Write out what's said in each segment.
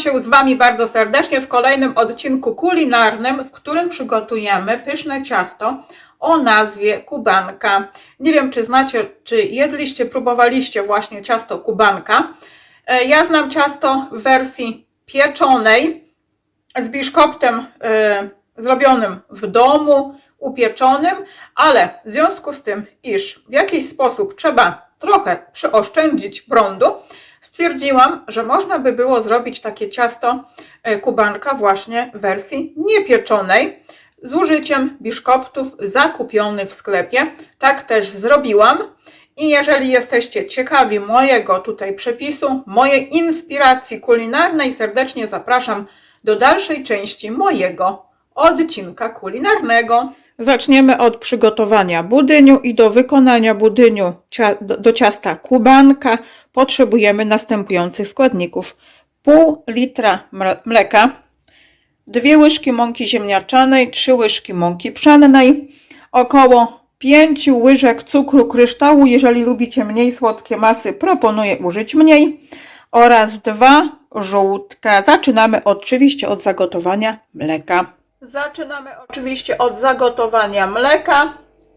się z Wami bardzo serdecznie w kolejnym odcinku kulinarnym, w którym przygotujemy pyszne ciasto o nazwie kubanka. Nie wiem, czy znacie, czy jedliście, próbowaliście właśnie ciasto kubanka. E, Ja znam ciasto w wersji pieczonej z biszkoptem e, zrobionym w domu, upieczonym, ale w związku z tym, iż w jakiś sposób trzeba trochę przyoszczędzić prądu, stwierdziłam, że można by było zrobić takie ciasto e, kubanka właśnie w wersji niepieczonej z użyciem biszkoptów zakupionych w sklepie. Tak też zrobiłam. I jeżeli jesteście ciekawi mojego tutaj przepisu, mojej inspiracji kulinarnej, serdecznie zapraszam do dalszej części mojego odcinka kulinarnego. Zaczniemy od przygotowania budyniu i do wykonania budyniu do, ciasta kubanka potrzebujemy następujących składników. Pół litra mle- mleka, dwie łyżki mąki ziemniaczanej, trzy łyżki mąki pszennej, około 5 łyżek cukru kryształu. Jeżeli lubicie mniej słodkie masy, proponuję użyć mniej. Oraz dwa żółtka. Zaczynamy oczywiście od zagotowania mleka. Zaczynamy oczywiście od zagotowania mleka.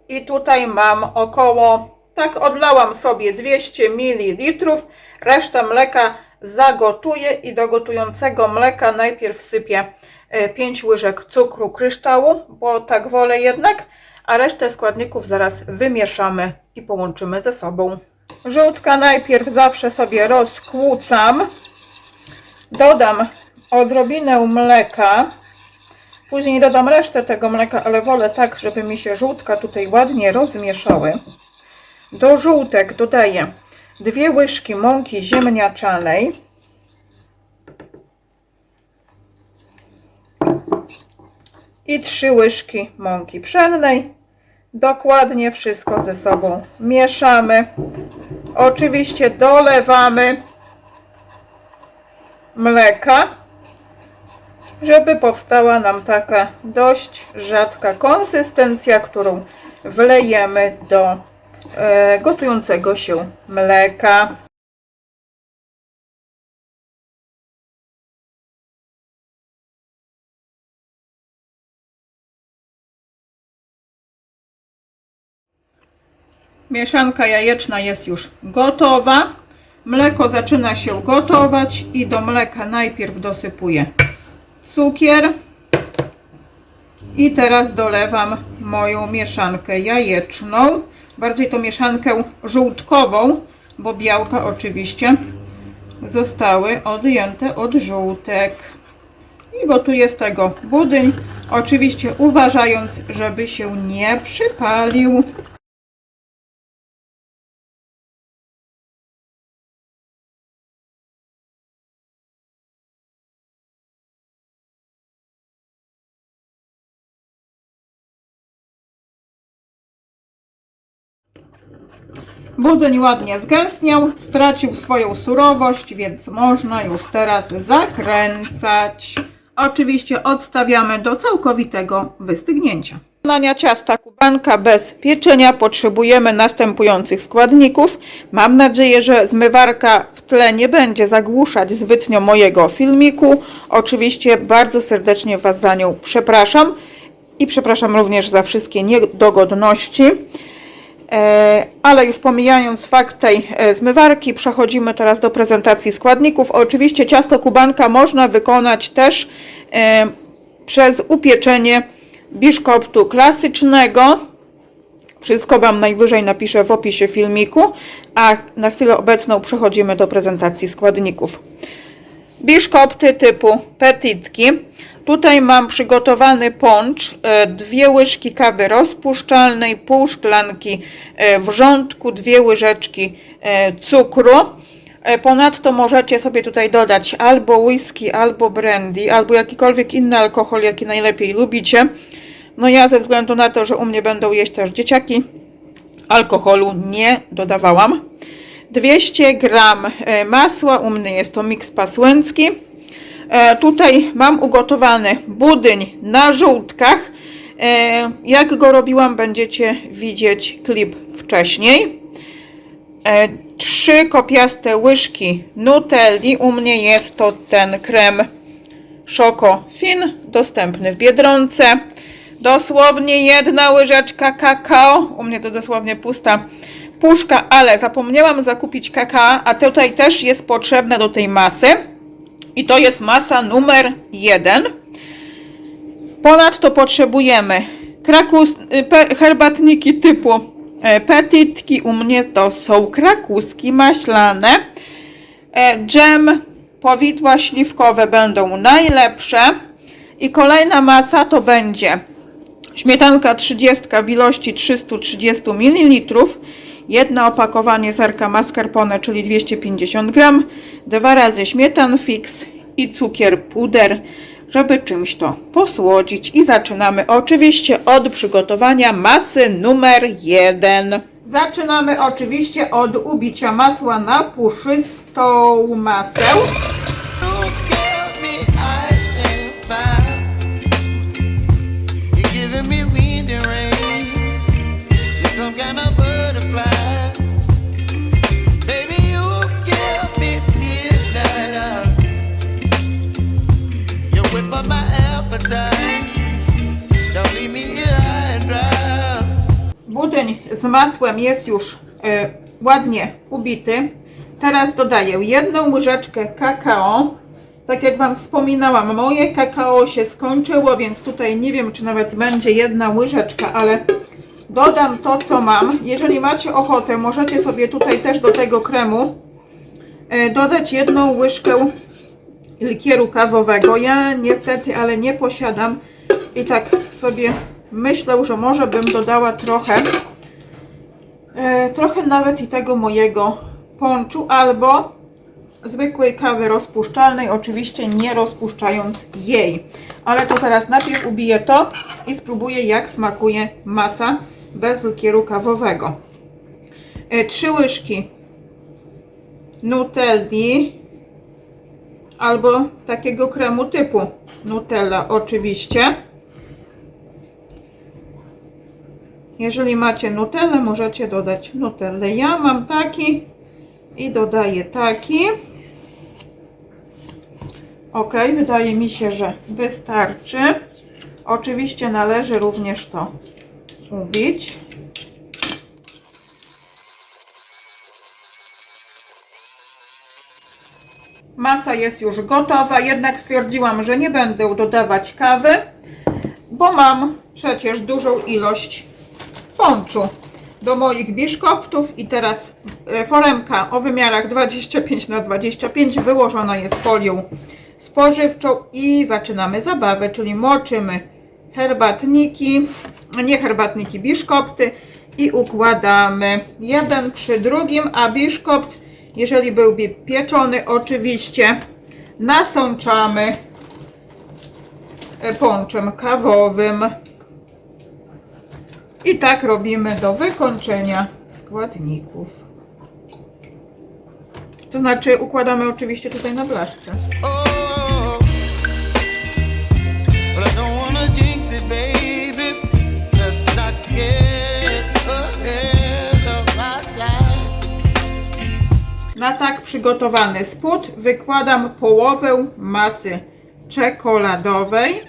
I tutaj mam około, tak odlałam sobie 200 ml. Resztę mleka zagotuję i do gotującego mleka najpierw sypię 5 łyżek cukru kryształu, bo tak wolę jednak, a resztę składników zaraz wymieszamy i połączymy ze sobą. Żółtka najpierw zawsze sobie rozkłócam. Dodam odrobinę mleka. Później dodam resztę tego mleka, ale wolę tak, żeby mi się żółtka tutaj ładnie rozmieszały. Do żółtek dodaję dwie łyżki mąki ziemniaczanej. I trzy łyżki mąki pszennej. Dokładnie wszystko ze sobą mieszamy. Oczywiście dolewamy mleka, żeby powstała nam taka dość rzadka konsystencja, którą wlejemy do e, gotującego się mleka. Mieszanka jajeczna jest już gotowa. Mleko zaczyna się gotować i do mleka najpierw dosypuję cukier. I teraz dolewam moją mieszankę jajeczną. Bardziej to mieszankę żółtkową, bo białka oczywiście zostały odjęte od żółtek. I gotuję z tego budyń, oczywiście uważając, żeby się nie przypalił. Budyń ładnie zgęstniał, stracił swoją surowość, więc można już teraz zakręcać. Oczywiście odstawiamy do całkowitego wystygnięcia. Wykonania ciasta kubanka bez pieczenia potrzebujemy następujących składników. Mam nadzieję, że zmywarka w tle nie będzie zagłuszać zbytnio mojego filmiku. Oczywiście bardzo serdecznie Was za nią przepraszam i przepraszam również za wszystkie niedogodności. E, Ale już pomijając fakt tej e, zmywarki, przechodzimy teraz do prezentacji składników. Oczywiście ciasto kubanka można wykonać też e, przez upieczenie biszkoptu klasycznego. Wszystko Wam najwyżej napiszę w opisie filmiku, a na chwilę obecną przechodzimy do prezentacji składników. Biszkopty typu petitki. Tutaj mam przygotowany poncz, e, dwie łyżki kawy rozpuszczalnej, pół szklanki e, wrzątku, dwie łyżeczki e, cukru. Ponadto możecie sobie tutaj dodać albo whisky, albo brandy, albo jakikolwiek inny alkohol, jaki najlepiej lubicie. No ja ze względu na to, że u mnie będą jeść też dzieciaki, alkoholu nie dodawałam. 200 gram masła, u mnie jest to miks pasłęcki. E, Tutaj mam ugotowany budyń na żółtkach. E, Jak go robiłam, będziecie widzieć klip wcześniej. e, trzy kopiaste łyżki Nutelli. U mnie jest to ten krem Choco Fin, dostępny w Biedronce. Dosłownie jedna łyżeczka kakao. U mnie to dosłownie pusta puszka, ale zapomniałam zakupić kakao, a tutaj też jest potrzebne do tej masy. I to jest masa numer jeden. Ponadto potrzebujemy krakus, y, herbatniki typu e, petitki. U mnie to są krakuski maślane. E, Dżem, powidła śliwkowe będą najlepsze. I kolejna masa to będzie śmietanka 30 w ilości 330 ml. Jedno opakowanie serka mascarpone, czyli 250 g. Dwa razy śmietan fix i cukier puder, żeby czymś to posłodzić. I zaczynamy oczywiście od przygotowania masy numer 1. Zaczynamy oczywiście od ubicia masła na puszystą masę. Budyń z masłem jest już e, ładnie ubity. Teraz dodaję jedną łyżeczkę kakao. Tak jak Wam wspominałam, moje kakao się skończyło, więc tutaj nie wiem, czy nawet będzie jedna łyżeczka, ale dodam to, co mam. Jeżeli macie ochotę, możecie sobie tutaj też do tego kremu e, dodać jedną łyżkę likieru kawowego. Ja niestety, ale nie posiadam i tak sobie myślę, że może bym dodała trochę e, trochę nawet i tego mojego ponczu albo zwykłej kawy rozpuszczalnej, oczywiście nie rozpuszczając jej. Ale to zaraz najpierw ubiję to i spróbuję jak smakuje masa bez likieru kawowego. E, Trzy łyżki Nutelli albo takiego kremu typu Nutella oczywiście. Jeżeli macie Nutellę, możecie dodać Nutellę. Ja mam taki i dodaję taki. Ok, wydaje mi się, że wystarczy. Oczywiście należy również to ubić. Masa jest już gotowa, jednak stwierdziłam, że nie będę dodawać kawy, bo mam przecież dużą ilość ponczu do moich biszkoptów i teraz e, foremka o wymiarach 25 na 25 wyłożona jest folią spożywczą i zaczynamy zabawę, czyli moczymy herbatniki, nie herbatniki, biszkopty i układamy jeden przy drugim, a biszkopt, jeżeli byłby pieczony oczywiście, nasączamy e, ponczem kawowym. I tak robimy do wykończenia składników. To znaczy układamy oczywiście tutaj na blaszce. Na tak przygotowany spód wykładam połowę masy czekoladowej.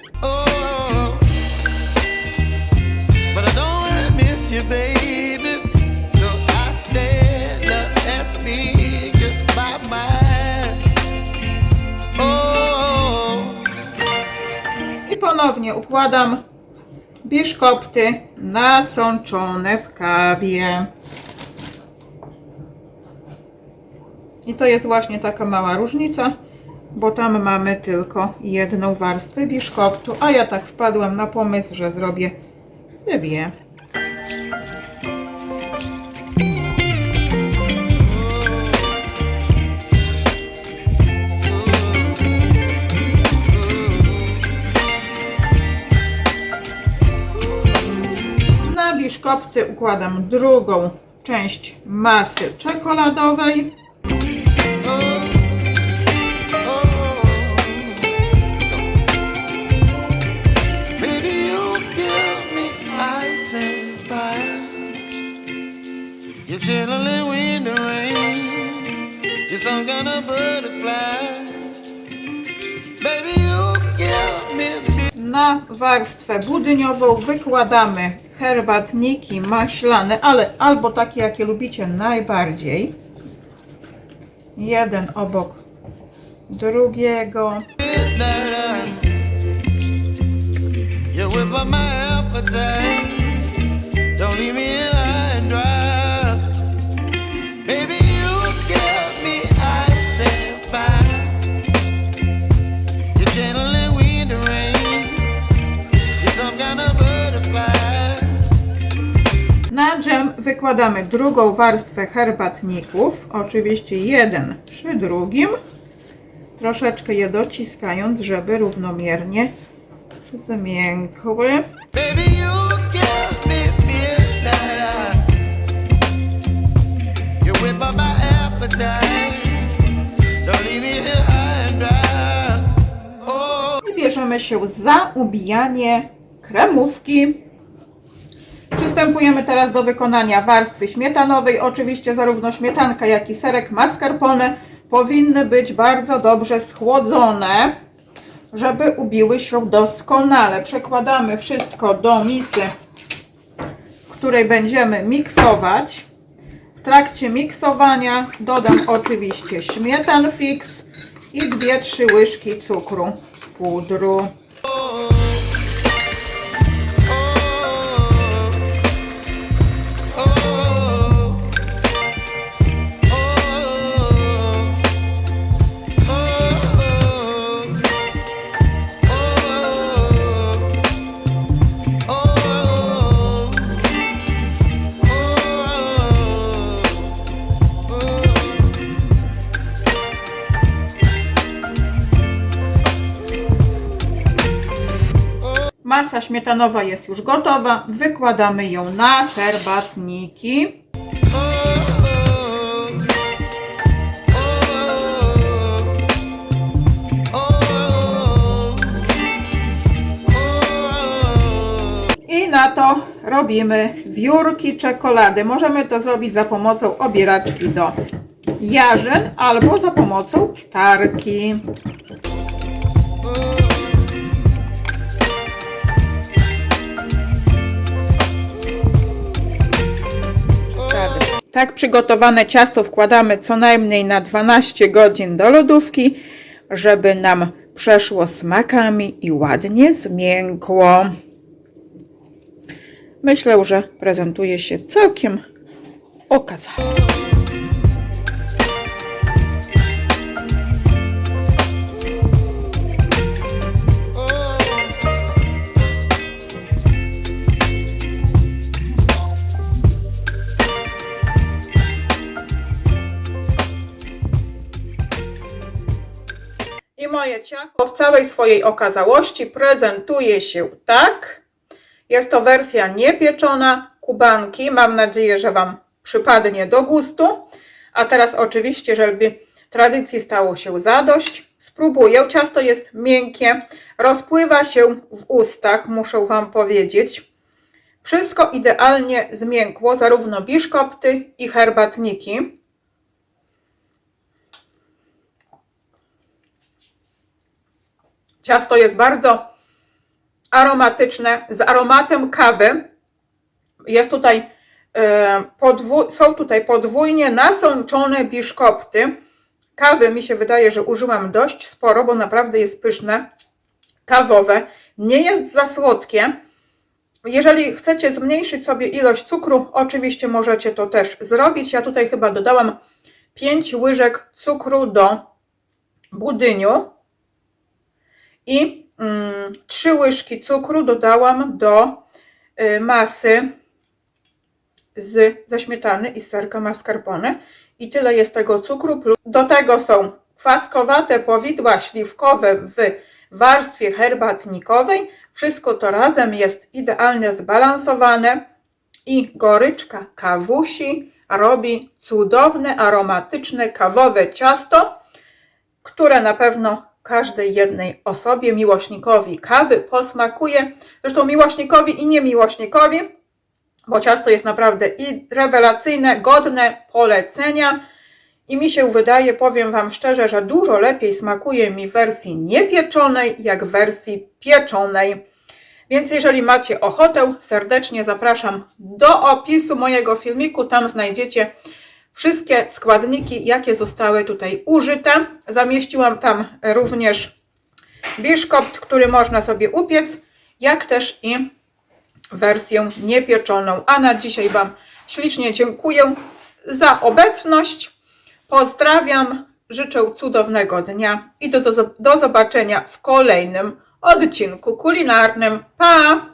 I ponownie układam biszkopty nasączone w kawie. I to jest właśnie taka mała różnica, bo tam mamy tylko jedną warstwę biszkoptu, a ja tak wpadłam na pomysł, że zrobię dwie. Biszkopty układam drugą część masy czekoladowej. Some kind of butterfly. Baby, you give me. Na warstwę budyniową wykładamy herbatniki maślane, ale albo takie, jakie lubicie najbardziej. Jeden obok drugiego. You whip up my appetite. Don't leave me wykładamy drugą warstwę herbatników, oczywiście jeden przy drugim, troszeczkę je dociskając, żeby równomiernie zmiękły. Oh. I bierzemy się za ubijanie kremówki. Przystępujemy teraz do wykonania warstwy śmietanowej. Oczywiście zarówno śmietanka, jak i serek mascarpone powinny być bardzo dobrze schłodzone, żeby ubiły się doskonale. Przekładamy wszystko do misy, w której będziemy miksować. W trakcie miksowania dodam oczywiście śmietan fix i 2-3 łyżki cukru pudru. Masa śmietanowa jest już gotowa. Wykładamy ją na herbatniki. I na to robimy wiórki czekolady. Możemy to zrobić za pomocą obieraczki do jarzyn albo za pomocą tarki. Tak przygotowane ciasto wkładamy co najmniej na 12 godzin do lodówki, żeby nam przeszło smakami i ładnie zmiękło. Myślę, że prezentuje się całkiem okazale. Ciasto w całej swojej okazałości prezentuje się tak. Jest to wersja niepieczona kubanki. Mam nadzieję, że Wam przypadnie do gustu. A teraz oczywiście, żeby tradycji stało się zadość, spróbuję. Ciasto jest miękkie, rozpływa się w ustach, muszę Wam powiedzieć. Wszystko idealnie zmiękło, zarówno biszkopty i herbatniki. Ciasto jest bardzo aromatyczne, z aromatem kawy. Jest tutaj, e, są tutaj podwójnie nasączone biszkopty. Kawy mi się wydaje, że użyłam dość sporo, bo naprawdę jest pyszne, kawowe. Nie jest za słodkie. Jeżeli chcecie zmniejszyć sobie ilość cukru, oczywiście możecie to też zrobić. Ja tutaj chyba dodałam 5 łyżek cukru do budyniu i mm, 3 łyżki cukru dodałam do y, masy z, ze śmietany i serka mascarpone i tyle jest tego cukru. Do tego są kwaskowate powidła śliwkowe w warstwie herbatnikowej. Wszystko to razem jest idealnie zbalansowane i goryczka kawusi robi cudowne, aromatyczne, kawowe ciasto, które na pewno każdej jednej osobie, miłośnikowi kawy posmakuje. Zresztą miłośnikowi i niemiłośnikowi bo ciasto jest naprawdę i rewelacyjne, godne polecenia. I mi się wydaje, powiem Wam szczerze, że dużo lepiej smakuje mi w wersji niepieczonej, jak w wersji pieczonej. Więc jeżeli macie ochotę, serdecznie zapraszam do opisu mojego filmiku. Tam znajdziecie wszystkie składniki, jakie zostały tutaj użyte. Zamieściłam tam również biszkopt, który można sobie upiec, jak też i wersję niepieczoną. A na dzisiaj Wam ślicznie dziękuję za obecność. Pozdrawiam, życzę cudownego dnia i do, do, do zobaczenia w kolejnym odcinku kulinarnym. Pa!